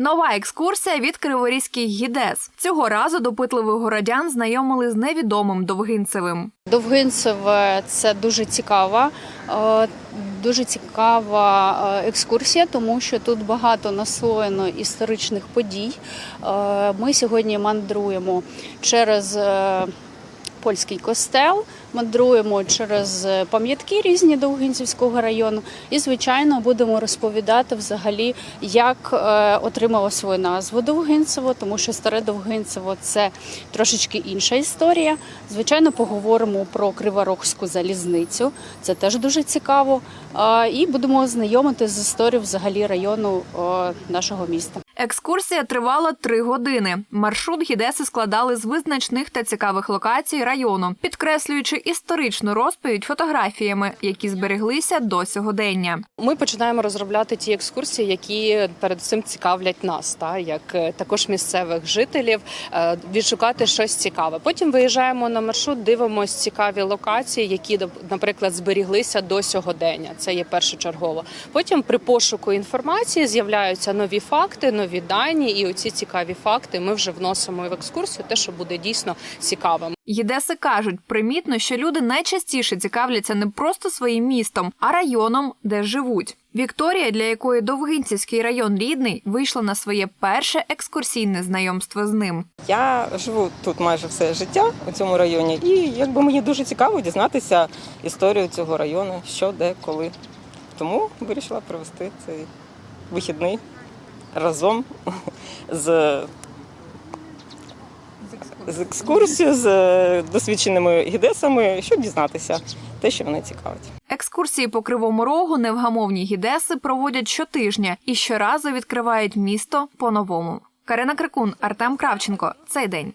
Нова екскурсія від криворізьких гідес. Цього разу допитливих городян знайомили з невідомим Довгинцевим. Довгинцеве це дуже цікава, е, дуже цікава е, екскурсія, тому що тут багато наслоєно історичних подій. Е, Ми сьогодні мандруємо через польський костел, мандруємо через е, пам'ятки різні Довгинцівського району, і звичайно будемо розповідати взагалі, як е, отримало свою назву Довгинцево, тому що старе Довгинцево це трошечки інша історія. Звичайно, поговоримо про Криворогську залізницю. Це теж дуже цікаво. І будемо знайомити з історією взагалі району е, нашого міста. Екскурсія тривала три години. Маршрут гідеси складали з визначних та цікавих локацій району, підкреслюючи історичну розповідь фотографіями, які збереглися до сьогодення. Ми починаємо розробляти ті екскурсії, які перед цим цікавлять нас, та як е, також місцевих жителів, е, відшукати щось цікаве. Потім виїжджаємо на маршрут, дивимося цікаві локації, які наприклад зберіглися до сьогодення. Це є першочергово. Потім при пошуку інформації з'являються нові факти, нові дані, і оці цікаві факти ми вже вносимо в екскурсію, те, що буде дійсно цікавим. Гідеси кажуть, примітно, що люди найчастіше цікавляться не просто своїм містом, а районом, де живуть. Вікторія, для якої Довгинцівський район рідний, вийшла на своє перше екскурсійне знайомство з ним. Я живу тут майже все життя у цьому районі, і якби мені дуже цікаво дізнатися історію цього району, що, де, коли. Тому вирішила провести цей вихідний разом з, з екскурсією, з досвідченими гідесами, щоб дізнатися те, що мене цікавить. Екскурсії по кривому рогу невгамовні гідеси проводять щотижня і щоразу відкривають місто по-новому. Карина Крикун, Артем Кравченко. Цей день.